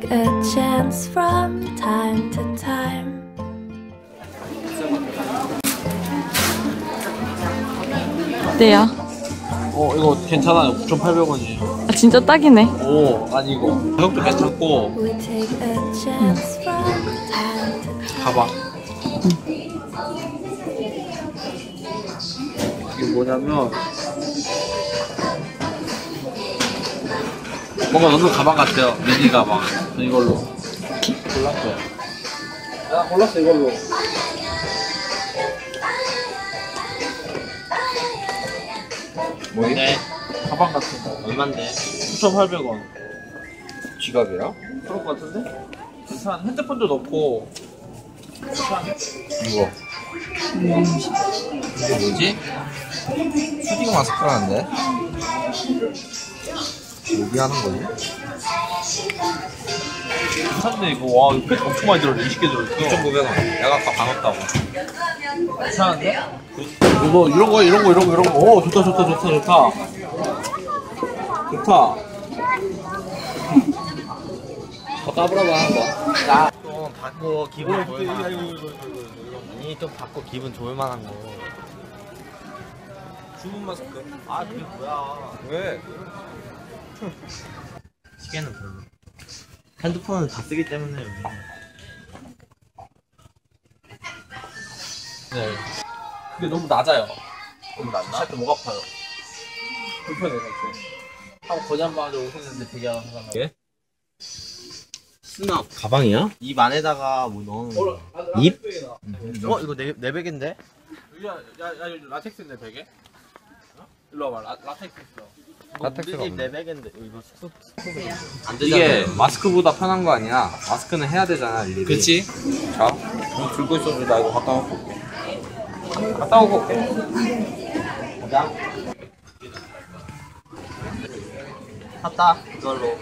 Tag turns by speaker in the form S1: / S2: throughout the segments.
S1: take a chance from time to time.
S2: 어때요?
S3: 어 이거 괜찮아요 9,800원이에요
S2: 아, 진짜 딱이네.
S3: 오 아니 이거 가격도 괜찮고
S1: We take a chance from time to time.
S3: 가방 이게 뭐냐면 뭔가 너무 가방 같아요 미니 가방 전 이걸로 골랐어요 나 골랐어 이걸로
S4: 뭔데?
S3: 가방 같은 거
S4: 얼만데?
S3: 9,800원
S4: 지갑이야?
S3: 그럴 것 같은데? 괜찮아 핸드폰도 넣고
S4: 이거 이게 뭐지? 슈딩 마스크라는데? 여기 하는 거지?
S3: 괜찮네 이거. 와 이거 팩 엄청 많이 들어있네 20개 들어있어
S4: 9,900원. 내가 아까 반었다고.
S3: 괜찮은데? 이거 이런 거 이런 거 이런 거 이런 거오 좋다 좋다 좋다 좋다. 좋다.
S4: 더 까불어봐 한번. 좀 받고 기분 좋을 만한 거. 아니 좀 받고 기분 좋을 만한 거.
S3: 주문 마스크.
S4: 아 그게 뭐야. 왜? 시계는 별로 핸드폰은 다 쓰기 때문에.
S3: 네 근데 너무 낮아요 너무 낮나? 살때 목 아파요 불편해 살때 한번 거기 한번 하자 오셨는데 되게 하는 사람
S4: 예? 수납 가방이야? 입 안에다가 뭐 넣는 거 입? 어 이거 내, 내 베개인데?
S3: 야, 야, 야, 라텍스인데 베개? 일로 와봐. 라, 라텍스 있어.
S4: 라텍스가 입내 베개인데 이거 숙소 안
S5: 이게 마스크보다 편한 거 아니야? 마스크는 해야 되잖아 일일이.
S3: 그치?
S5: 자. 이거 들고 있어줘 나 이거 갖다 놓고 올게. 갖다 놓고 올게.
S4: 샀다 이걸로.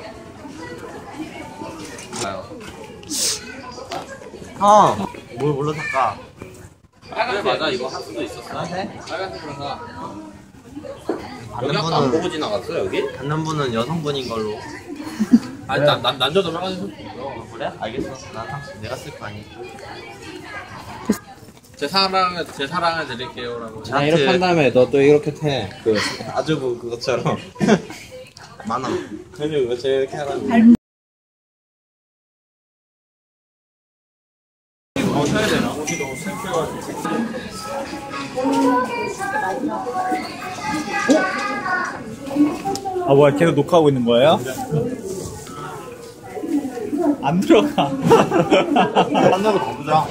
S4: 어! 뭘 몰라 살까?
S3: 그래 맞아. 이거 할 수도 있었어.
S4: 빨간색?
S3: 빨간색으로 사
S4: 받는
S5: 아까 안 보고
S4: 분은
S5: 지나갔어 여기?
S4: 받는 분은 여성분인 걸로.
S3: 아니 난, 난 남자도 빨간색 쓸수 있어
S4: 그래? 알겠어. 난 당신 내가 쓸 거 아니
S3: 제 사랑을 제 사랑을 드릴게요라고.
S5: 자 이렇게 한 다음에 너 또 이렇게 해 그 아주부 그것처럼.
S4: 만원.
S5: 그래서 이거 제 이렇게 하라고
S3: 어 사야 되나? 옷이 너무 슬퍼가지고
S6: 아 뭐야 계속 녹화하고 있는 거예요? 안 들어가.
S4: 만나고 가보자.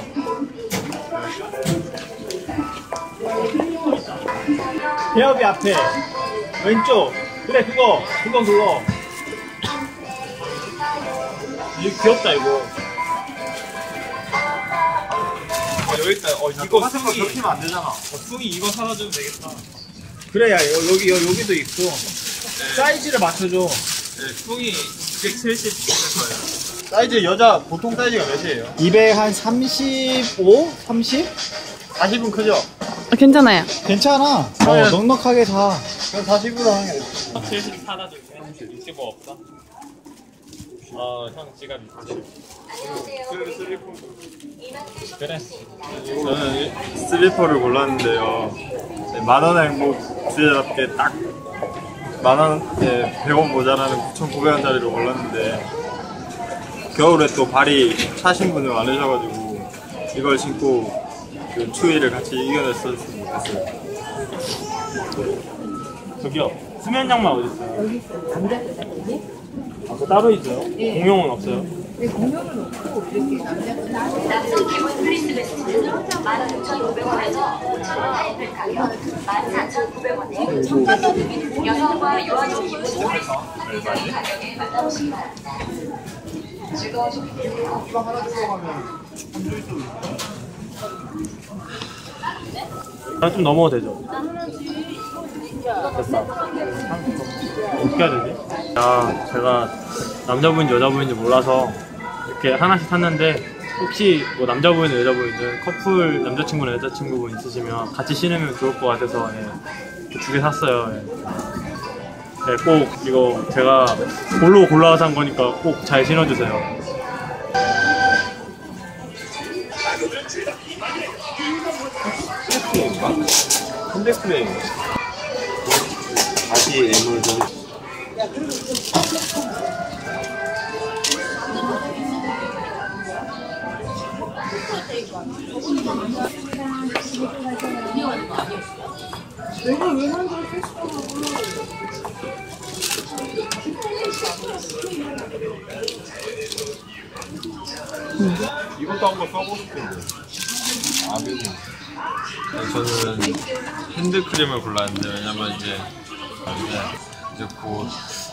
S6: 대업이 앞에. 왼쪽. 그래 그거. 그거 그거 이거 귀엽다 이거 어 여기 있다 어 이거 승이
S4: 겹치면 안 되잖아
S6: 어, 승이 이거 사다주면 되겠다 그래 야 여- 여기 여, 여기도 있고 사이즈를 맞춰줘
S3: 숭이 270일 거예요
S4: 사이즈 여자 보통 사이즈가 몇이에요?
S6: 200한 35? 30?
S4: 40은 크죠?
S2: 어, 괜찮아요.
S6: 괜찮아 어 넉넉하게 사
S4: 그럼 40으로 하는 게
S6: 70 사다 줄게 65 없어? 어 형 지갑 있지 그래
S7: 저는 슬리퍼를 골랐는데요. 네, 만원의 행복 주제답게 딱 만원에 100원 모자라는 9,900원짜리를 골랐는데 겨울에 또 발이 차신 분이 많으셔가지고 이걸 신고 그 추위를 같이 이겨냈었으면 좋겠어요.
S6: 저기요 수면 양말 어디 있어요? 여기 있어요 남자 아, 그거 따로 있어요? 공용은 없어요?
S8: 남성 기본 프리스 베스트는 15,500원에서 5,000원 할인될 가격 14,900원에 여성과 유아용 입은 프리스 상대적인 가격에 만나보시기 바랍니다. 즐거운 쇼핑
S6: 나좀 넘어도 되죠? 됐어 어떻게 해야 되지? 야 제가 남자분인지 여자분인지 몰라서 이렇게 하나씩 샀는데 혹시 뭐 남자분이든 여자분이든 커플 남자친구나 여자친구분 있으시면 같이 신으면 좋을 것 같아서 예, 두개 샀어요 예. 네, 꼭 이거 제가 볼로 골라서 한 거니까 꼭 잘 신어주세요.
S7: 핸드크림 다시 애물 좀 이것도 한번 써보고 싶은데. 아 그지 저는 핸드크림을 골랐는데 왜냐면 이제 이제 곧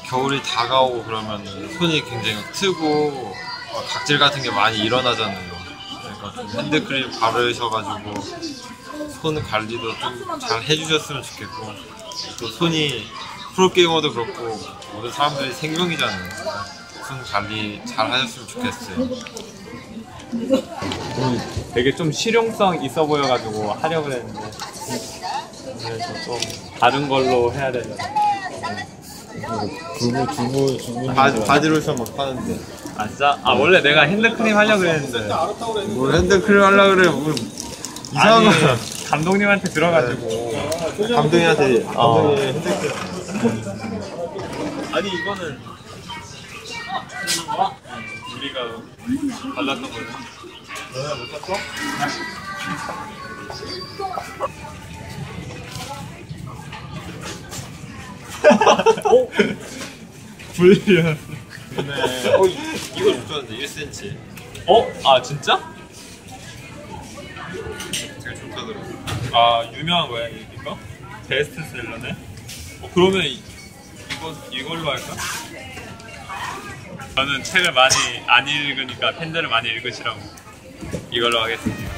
S7: 겨울이 다가오고 그러면 손이 굉장히 트고 막 각질 같은 게 많이 일어나잖아요. 그러니까 좀 핸드크림 바르셔가지고 손 관리도 좀 잘 해주셨으면 좋겠고 또 손이 프로게이머도 그렇고 모든 사람들이 생명이잖아요. 손 관리 잘 하셨으면 좋겠어요.
S6: 되게 좀 실용성 있어 보여가지고 하려고 그랬는데 그래서 좀 다른 걸로 해야 되잖아.
S7: 두부 두부 두부 바지 바지로서 막 파는데
S6: 아 진짜? 아 원래 내가 핸드크림 하려고 그랬는데
S7: 뭘 핸드크림 하려 그래 뭐 이상한
S6: 아니
S7: 거
S6: 감독님한테 들어가지고
S7: 감독님한테
S6: 어.
S7: 감독님 핸드크림
S6: 아니 이거는 우리가 발랐던 거네.
S7: 너네 못 샀어?
S6: 불리한.
S7: 네. 어 이거 못 줬는데 1cm
S6: 어? 아 진짜?
S7: 되게 좋다더라고.
S6: 아 유명한 이거? 베스트셀러네. 어 그러면 이, 이거 이걸로 할까? 저는 책을 많이 안 읽으니까 팬들을 많이 읽으시라고 이걸로 하겠습니다.